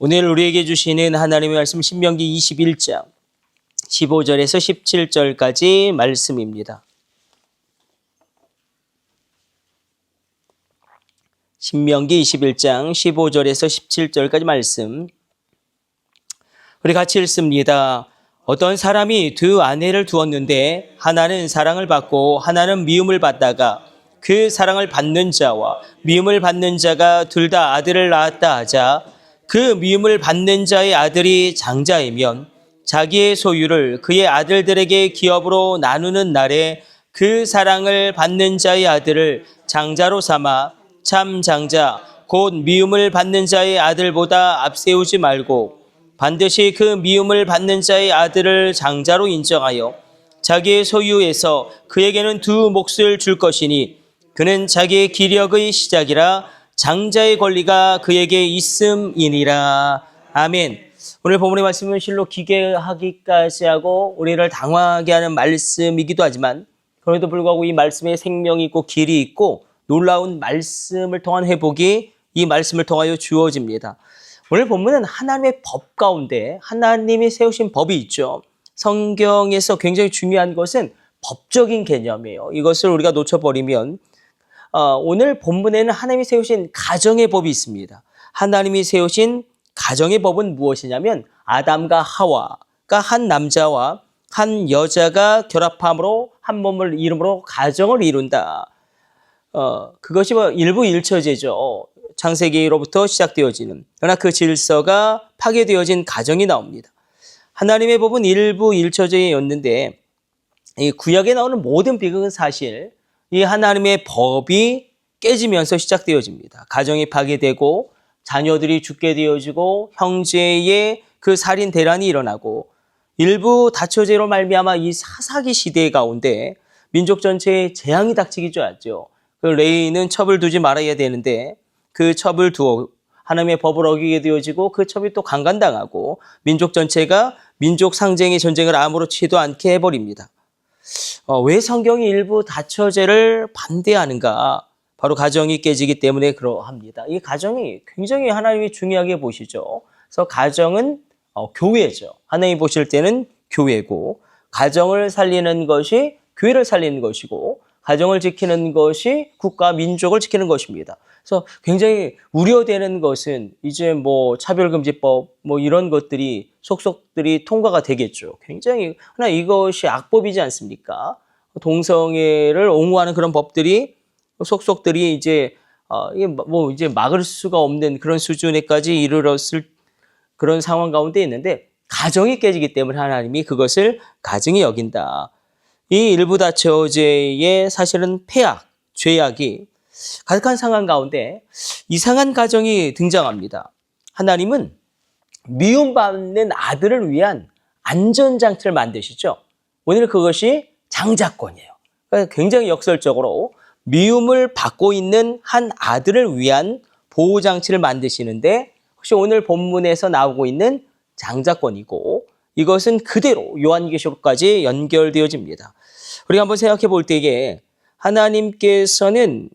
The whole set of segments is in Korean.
오늘 우리에게 주시는 하나님의 말씀 신명기 21장 15절에서 17절까지 말씀입니다. 신명기 21장 15절에서 17절까지 말씀. 우리 같이 읽습니다. 어떤 사람이 두 아내를 두었는데 하나는 사랑을 받고 하나는 미움을 받다가 그 사랑을 받는 자와 미움을 받는 자가 둘 다 아들을 낳았다 하자 그 미움을 받는 자의 아들이 장자이면 자기의 소유를 그의 아들들에게 기업으로 나누는 날에 그 사랑을 받는 자의 아들을 장자로 삼아 참 장자 곧 미움을 받는 자의 아들보다 앞세우지 말고 반드시 그 미움을 받는 자의 아들을 장자로 인정하여 자기의 소유에서 그에게는 두 몫을 줄 것이니 그는 자기의 기력의 시작이라 장자의 권리가 그에게 있음이니라. 아멘. 오늘 본문의 말씀은 실로 기괴하기까지 하고 우리를 당황하게 하는 말씀이기도 하지만 그럼에도 불구하고 이 말씀에 생명이 있고 길이 있고 놀라운 말씀을 통한 회복이 이 말씀을 통하여 주어집니다. 오늘 본문은 하나님의 법 가운데 하나님이 세우신 법이 있죠. 성경에서 굉장히 중요한 것은 법적인 개념이에요. 이것을 우리가 놓쳐버리면 어, 오늘 본문에는 하나님이 세우신 가정의 법이 있습니다. 하나님이 세우신 가정의 법은 무엇이냐면 아담과 하와가 한 남자와 한 여자가 결합함으로 한 몸을 이름으로 가정을 이룬다. 어, 그것이 뭐 일부 일처제죠. 창세기로부터 시작되어지는. 그러나 그 질서가 파괴되어진 가정이 나옵니다. 하나님의 법은 일부 일처제였는데 이 구약에 나오는 모든 비극은 사실 이 하나님의 법이 깨지면서 시작되어집니다. 가정이 파괴되고 자녀들이 죽게 되어지고 형제의 그 살인 대란이 일어나고 일부 다처제로 말미암아 이 사사기 시대 가운데 민족 전체에 재앙이 닥치기 좋았죠. 그 레이는 첩을 두지 말아야 되는데 그 첩을 두어 하나님의 법을 어기게 되어지고 그 첩이 또 강간당하고 민족 전체가 민족 상쟁의 전쟁을 아무렇지도 않게 해버립니다. 어, 왜 성경이 일부 다처제를 반대하는가? 바로 가정이 깨지기 때문에 그러합니다. 이 가정이 굉장히 하나님이 중요하게 보시죠. 그래서 가정은 어, 교회죠. 하나님이 보실 때는 교회고 가정을 살리는 것이 교회를 살리는 것이고 가정을 지키는 것이 국가 민족을 지키는 것입니다. 그래서 굉장히 우려되는 것은 이제 뭐 차별금지법 뭐 이런 것들이 속속들이 통과가 되겠죠. 굉장히 하나 이것이 악법이지 않습니까? 동성애를 옹호하는 그런 법들이 속속들이 이제 어, 이게 뭐 이제 막을 수가 없는 그런 수준에까지 이르렀을 그런 상황 가운데 있는데 가정이 깨지기 때문에 하나님이 그것을 가증히 여긴다. 이 일부 다처제의 사실은 폐악, 죄악이 가득한 상황 가운데 이상한 가정이 등장합니다. 하나님은 미움받는 아들을 위한 안전장치를 만드시죠. 오늘 그것이 장자권이에요. 굉장히 역설적으로 미움을 받고 있는 한 아들을 위한 보호장치를 만드시는데 혹시 오늘 본문에서 나오고 있는 장자권이고 이것은 그대로 요한계시록까지 연결되어집니다. 우리가 한번 생각해 볼 때에 하나님께서는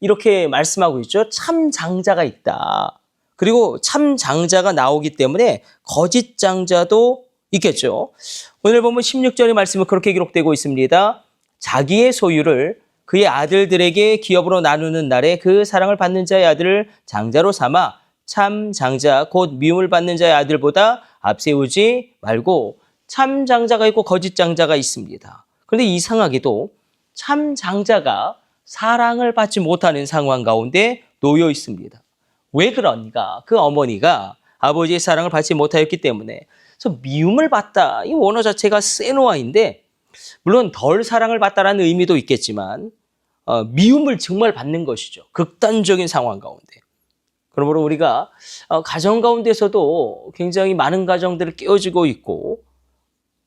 이렇게 말씀하고 있죠. 참 장자가 있다. 그리고 참 장자가 나오기 때문에 거짓 장자도 있겠죠. 오늘 보면 16절의 말씀은 그렇게 기록되고 있습니다. 자기의 소유를 그의 아들들에게 기업으로 나누는 날에 그 사랑을 받는 자의 아들을 장자로 삼아 참 장자 곧 미움을 받는 자의 아들보다 앞세우지 말고 참 장자가 있고 거짓 장자가 있습니다. 그런데 이상하게도 참 장자가 사랑을 받지 못하는 상황 가운데 놓여 있습니다. 왜 그런가? 그 어머니가 아버지의 사랑을 받지 못하였기 때문에 그래서 미움을 받다. 이 원어 자체가 세노아인데 물론 덜 사랑을 받다라는 의미도 있겠지만 어, 미움을 정말 받는 것이죠. 극단적인 상황 가운데. 그러므로 우리가 어, 가정 가운데서도 굉장히 많은 가정들을 깨어지고 있고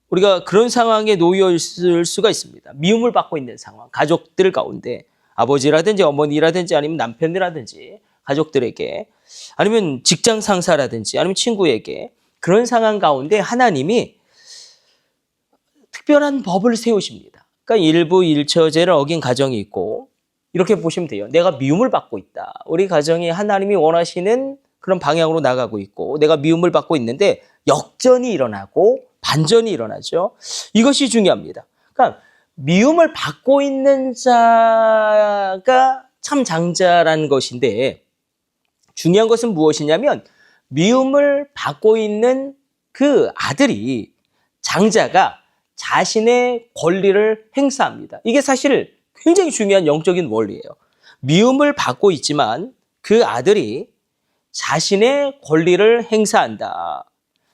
우리가 그런 상황에 놓여 있을 수가 있습니다. 미움을 받고 있는 상황, 가족들 가운데 아버지라든지 어머니라든지 아니면 남편이라든지 가족들에게 아니면 직장 상사라든지 아니면 친구에게 그런 상황 가운데 하나님이 특별한 법을 세우십니다. 그러니까 일부 일처제를 어긴 가정이 있고 이렇게 보시면 돼요. 내가 미움을 받고 있다. 우리 가정이 하나님이 원하시는 그런 방향으로 나가고 있고 내가 미움을 받고 있는데 역전이 일어나고 반전이 일어나죠. 이것이 중요합니다. 그러니까 미움을 받고 있는 자가 참 장자라는 것인데 중요한 것은 무엇이냐면 미움을 받고 있는 그 아들이 장자가 자신의 권리를 행사합니다. 이게 사실 굉장히 중요한 영적인 원리예요. 미움을 받고 있지만 그 아들이 자신의 권리를 행사한다.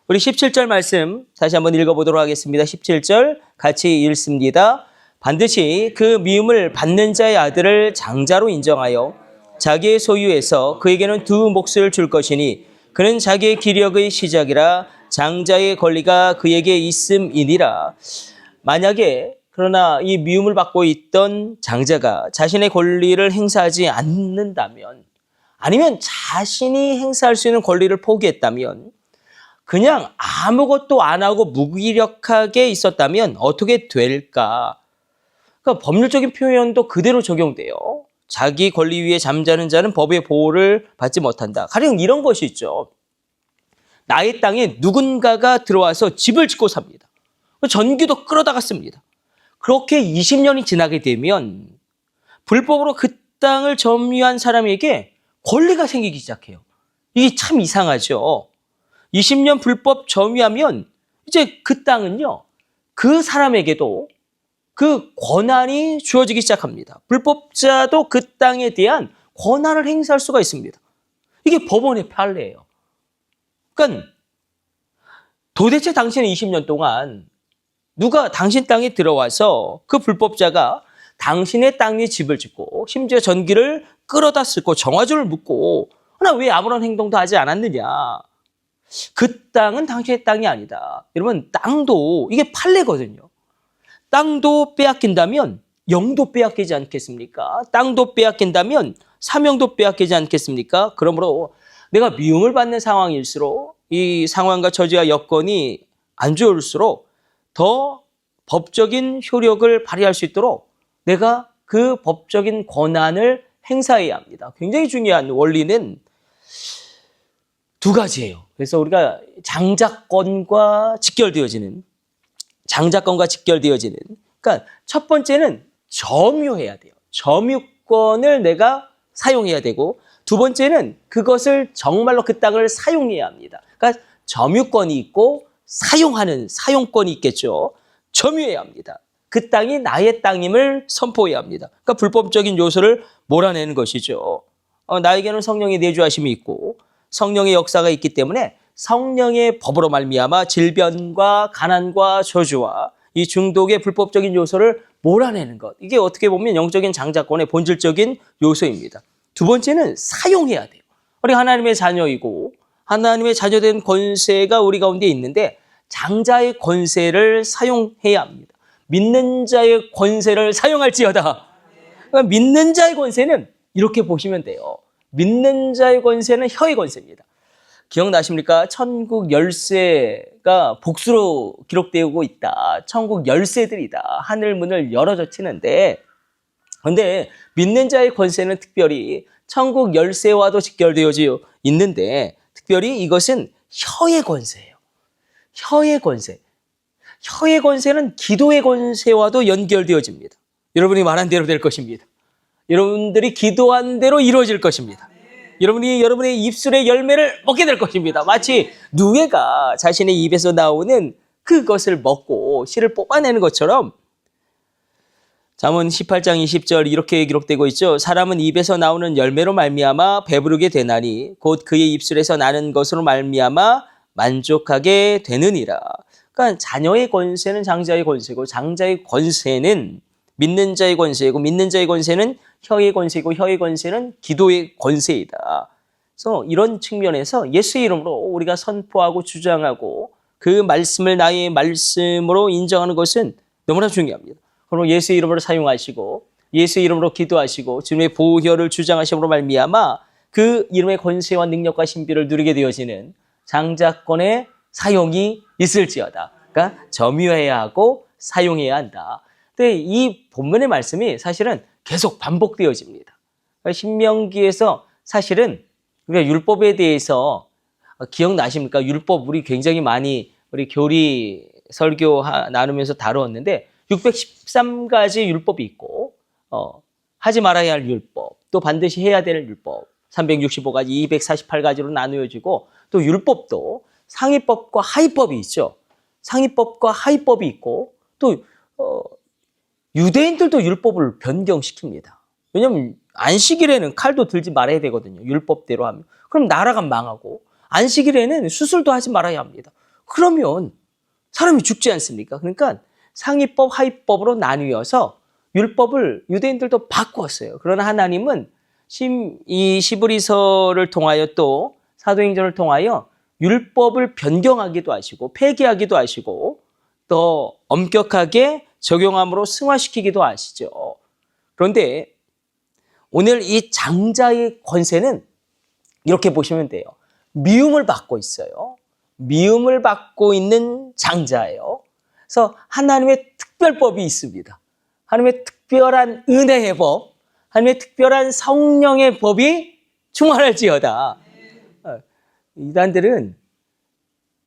우리 17절 말씀 다시 한번 읽어보도록 하겠습니다. 17절 같이 읽습니다. 반드시 그 미움을 받는 자의 아들을 장자로 인정하여 자기의 소유에서 그에게는 두 몫을 줄 것이니 그는 자기의 기력의 시작이라 장자의 권리가 그에게 있음이니라. 만약에 그러나 이 미움을 받고 있던 장자가 자신의 권리를 행사하지 않는다면 아니면 자신이 행사할 수 있는 권리를 포기했다면 그냥 아무것도 안 하고 무기력하게 있었다면 어떻게 될까? 그러니까 법률적인 표현도 그대로 적용돼요. 자기 권리 위에 잠자는 자는 법의 보호를 받지 못한다. 가령 이런 것이 있죠. 나의 땅에 누군가가 들어와서 집을 짓고 삽니다. 전기도 끌어다가 씁니다. 그렇게 20년이 지나게 되면 불법으로 그 땅을 점유한 사람에게 권리가 생기기 시작해요. 이게 참 이상하죠. 20년 불법 점유하면 이제 그 땅은요, 그 사람에게도 그 권한이 주어지기 시작합니다. 불법자도 그 땅에 대한 권한을 행사할 수가 있습니다. 이게 법원의 판례예요. 그러니까 도대체 당신은 20년 동안 누가 당신 땅에 들어와서 그 불법자가 당신의 땅에 집을 짓고 심지어 전기를 끌어다 쓰고 정화조를 묻고 나왜 아무런 행동도 하지 않았느냐. 그 땅은 당신의 땅이 아니다. 여러분 땅도 이게 판례거든요. 땅도 빼앗긴다면 영도 빼앗기지 않겠습니까? 땅도 빼앗긴다면 사명도 빼앗기지 않겠습니까? 그러므로 내가 미움을 받는 상황일수록 이 상황과 처지와 여건이 안 좋을수록 더 법적인 효력을 발휘할 수 있도록 내가 그 법적인 권한을 행사해야 합니다. 굉장히 중요한 원리는 두 가지예요. 그래서 우리가 장자권과 직결되어지는 장자권과 직결되어지는 그러니까 첫 번째는 점유해야 돼요. 점유권을 내가 사용해야 되고 두 번째는 그것을 정말로 그 땅을 사용해야 합니다. 그러니까 점유권이 있고 사용하는 사용권이 있겠죠. 점유해야 합니다. 그 땅이 나의 땅임을 선포해야 합니다. 그러니까 불법적인 요소를 몰아내는 것이죠. 어, 나에게는 성령의 내주하심이 있고 성령의 역사가 있기 때문에 성령의 법으로 말미암아 질병과 가난과 저주와 이 중독의 불법적인 요소를 몰아내는 것. 이게 어떻게 보면 영적인 장자권의 본질적인 요소입니다. 두 번째는 사용해야 돼요. 우리 하나님의 자녀이고 하나님의 자녀된 권세가 우리 가운데 있는데 장자의 권세를 사용해야 합니다. 믿는 자의 권세를 사용할지어다. 그러니까 믿는 자의 권세는 이렇게 보시면 돼요. 믿는 자의 권세는 혀의 권세입니다. 기억나십니까? 천국 열쇠가 복수로 기록되고 있다. 천국 열쇠들이다. 하늘 문을 열어져 치는데, 근데 믿는 자의 권세는 특별히 천국 열쇠와도 직결되어져 있는데, 특별히 이것은 혀의 권세예요. 혀의 권세. 혀의 권세는 기도의 권세와도 연결되어집니다. 여러분이 말한 대로 될 것입니다. 여러분들이 기도한 대로 이루어질 것입니다. 여러분이 여러분의 입술의 열매를 먹게 될 것입니다. 마치 누에가 자신의 입에서 나오는 그것을 먹고 씨를 뽑아내는 것처럼 잠언 18장 20절 이렇게 기록되고 있죠. 사람은 입에서 나오는 열매로 말미암아 배부르게 되나니 곧 그의 입술에서 나는 것으로 말미암아 만족하게 되느니라. 그러니까 자녀의 권세는 장자의 권세고 장자의 권세는 믿는 자의 권세이고 믿는 자의 권세는 혀의 권세이고 혀의 권세는 기도의 권세이다. 그래서 이런 측면에서 예수의 이름으로 우리가 선포하고 주장하고 그 말씀을 나의 말씀으로 인정하는 것은 너무나 중요합니다. 그럼 예수의 이름으로 사용하시고 예수의 이름으로 기도하시고 주님의 보혈을 주장하심으로 말미암아 그 이름의 권세와 능력과 신비를 누리게 되어지는 장자권의 사용이 있을지어다. 그러니까 점유해야 하고 사용해야 한다. 근데 이 본문의 말씀이 사실은 계속 반복되어집니다. 신명기에서 사실은 그러니까 율법에 대해서 기억나십니까? 율법 우리 굉장히 많이 우리 교리 설교 하- 나누면서 다루었는데 613가지 율법이 있고 어, 하지 말아야 할 율법, 또 반드시 해야 될 율법 365가지, 248가지로 나누어지고 또 율법도 상위법과 하위법이 있죠. 상위법과 하위법이 있고 또 어, 유대인들도 율법을 변경시킵니다. 왜냐하면 안식일에는 칼도 들지 말아야 되거든요. 율법대로 하면. 그럼 나라가 망하고 안식일에는 수술도 하지 말아야 합니다. 그러면 사람이 죽지 않습니까? 그러니까 상위법, 하위법으로 나뉘어서 율법을 유대인들도 바꾸었어요. 그러나 하나님은 심, 이 시브리서를 통하여 또 사도행전을 통하여 율법을 변경하기도 하시고 폐기하기도 하시고 더 엄격하게 적용함으로 승화시키기도 하시죠. 그런데 오늘 이 장자의 권세는 이렇게 보시면 돼요. 미움을 받고 있어요. 미움을 받고 있는 장자예요. 그래서 하나님의 특별법이 있습니다. 하나님의 특별한 은혜의 법, 하나님의 특별한 성령의 법이 충만할지어다. 어, 이단들은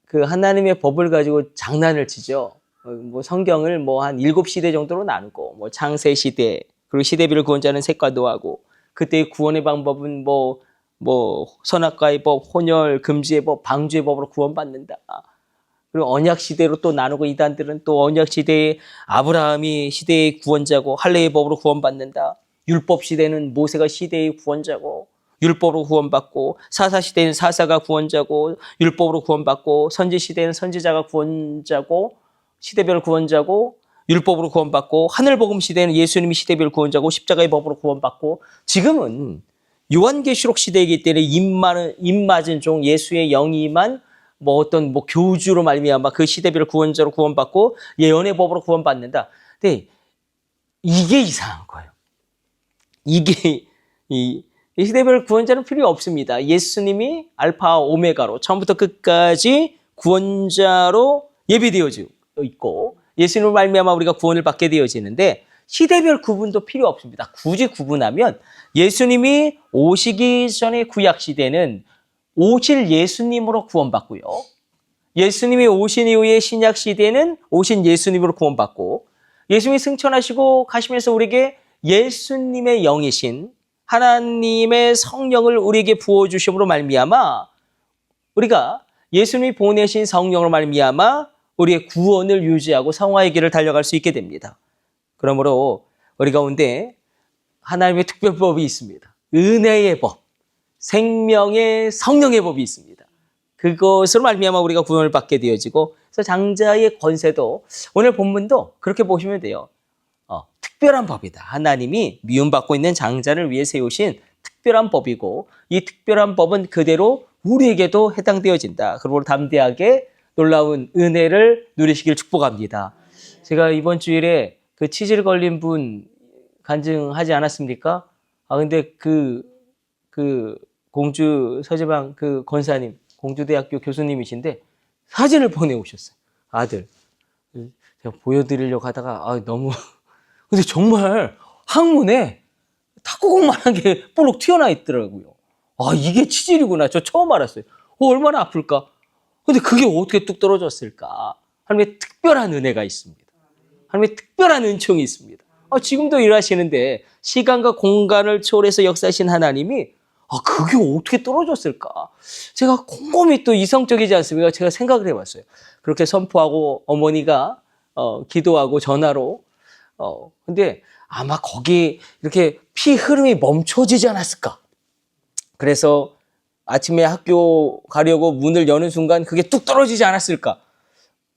그 하나님의 법을 가지고 장난을 치죠. 어, 뭐 성경을 뭐 한 일곱 시대 정도로 나누고 뭐 창세 시대 그리고 시대비를 구원자는 색과도 하고 그때의 구원의 방법은 뭐 뭐 선악과의 법, 혼혈 금지의 법, 방주의 법으로 구원받는다. 그리고 언약 시대로 또 나누고 이단들은 또 언약 시대에 아브라함이 시대의 구원자고 할례의 법으로 구원받는다. 율법 시대는 모세가 시대의 구원자고 율법으로 구원받고 사사 시대는 사사가 구원자고 율법으로 구원받고 선지 시대는 선지자가 구원자고 시대별 구원자고 율법으로 구원받고 하늘 복음 시대는 예수님이 시대별 구원자고 십자가의 법으로 구원받고 지금은 요한계시록 시대이기 때문에 입맞은 종 예수의 영이만 뭐 어떤 뭐 교주로 말미암아 그 시대별 구원자로 구원받고 예언의 법으로 구원받는다. 근데 이게 이상한 거예요. 이게 이, 이 시대별 구원자는 필요 없습니다. 예수님이 알파 오메가로 처음부터 끝까지 구원자로 예비되어져 있고 예수님을 말미암아 우리가 구원을 받게 되어지는데 시대별 구분도 필요 없습니다. 굳이 구분하면 예수님이 오시기 전에 구약 시대는 오실 예수님으로 구원받고요. 예수님이 오신 이후에 신약 시대는 오신 예수님으로 구원받고 예수님이 승천하시고 가시면서 우리에게 예수님의 영이신 하나님의 성령을 우리에게 부어 주심으로 말미암아 우리가 예수님이 보내신 성령으로 말미암아 우리의 구원을 유지하고 성화의 길을 달려갈 수 있게 됩니다. 그러므로 우리 가운데 하나님의 특별법이 있습니다. 은혜의 법, 생명의 성령의 법이 있습니다. 그것으로 말미암아 우리가 구원을 받게 되어지고 그래서 장자의 권세도 오늘 본문도 그렇게 보시면 돼요. 어, 특별한 법이다. 하나님이 미움받고 있는 장자를 위해 세우신 특별한 법이고 이 특별한 법은 그대로 우리에게도 해당되어진다. 그리고 담대하게 놀라운 은혜를 누리시길 축복합니다. 제가 이번 주일에 그 치질 걸린 분 간증하지 않았습니까? 아 근데 그 그 공주 서재방 그 권사님 공주대학교 교수님이신데 사진을 보내오셨어요. 아들. 제가 보여드리려고 하다가 아 너무 근데 정말 항문에 탁구공만한 게 볼록 튀어나 있더라고요. 아 이게 치질이구나. 저 처음 알았어요. 어, 얼마나 아플까? 근데 그게 어떻게 뚝 떨어졌을까? 하나님의 특별한 은혜가 있습니다. 하나님의 특별한 은총이 있습니다. 아, 지금도 일하시는데 시간과 공간을 초월해서 역사하신 하나님이 아, 그게 어떻게 떨어졌을까? 제가 곰곰이 또 이성적이지 않습니까? 제가 생각을 해봤어요. 그렇게 선포하고 어머니가 어, 기도하고 전화로 어, 근데 아마 거기 이렇게 피 흐름이 멈춰지지 않았을까? 그래서 아침에 학교 가려고 문을 여는 순간 그게 뚝 떨어지지 않았을까?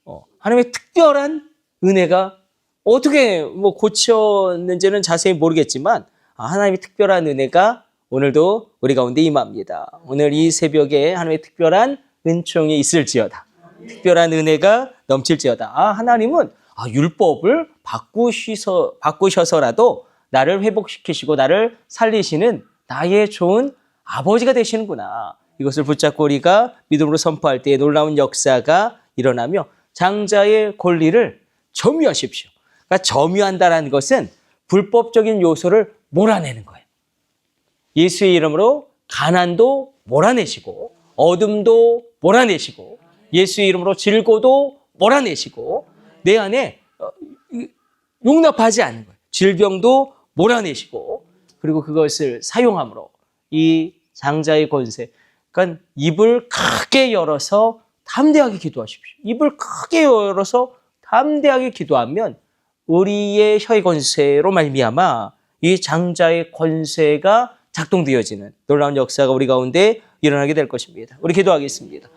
어, 하나님의 특별한 은혜가 어떻게 뭐 고쳤는지는 자세히 모르겠지만 아, 하나님의 특별한 은혜가 오늘도 우리 가운데 임합니다. 오늘 이 새벽에 하나님의 특별한 은총이 있을지어다. 특별한 은혜가 넘칠지어다. 아, 하나님은 아, 율법을 바꾸셔서, 바꾸셔서라도 나를 회복시키시고 나를 살리시는 나의 좋은 아버지가 되시는구나. 이것을 붙잡고 우리가 믿음으로 선포할 때에 놀라운 역사가 일어나며 장자의 권리를 점유하십시오. 그러니까 점유한다라는 것은 불법적인 요소를 몰아내는 거예요. 예수의 이름으로 가난도 몰아내시고 어둠도 몰아내시고 예수의 이름으로 질고도 몰아내시고 내 안에 어, 이- 용납하지 않는 거예요. 질병도 몰아내시고 그리고 그것을 사용함으로 이 장자의 권세 그러니까 입을 크게 열어서 담대하게 기도하십시오. 입을 크게 열어서 담대하게 기도하면 우리의 혀의 권세로 말미암아 이 장자의 권세가 작동되어지는 놀라운 역사가 우리 가운데 일어나게 될 것입니다. 우리 기도하겠습니다.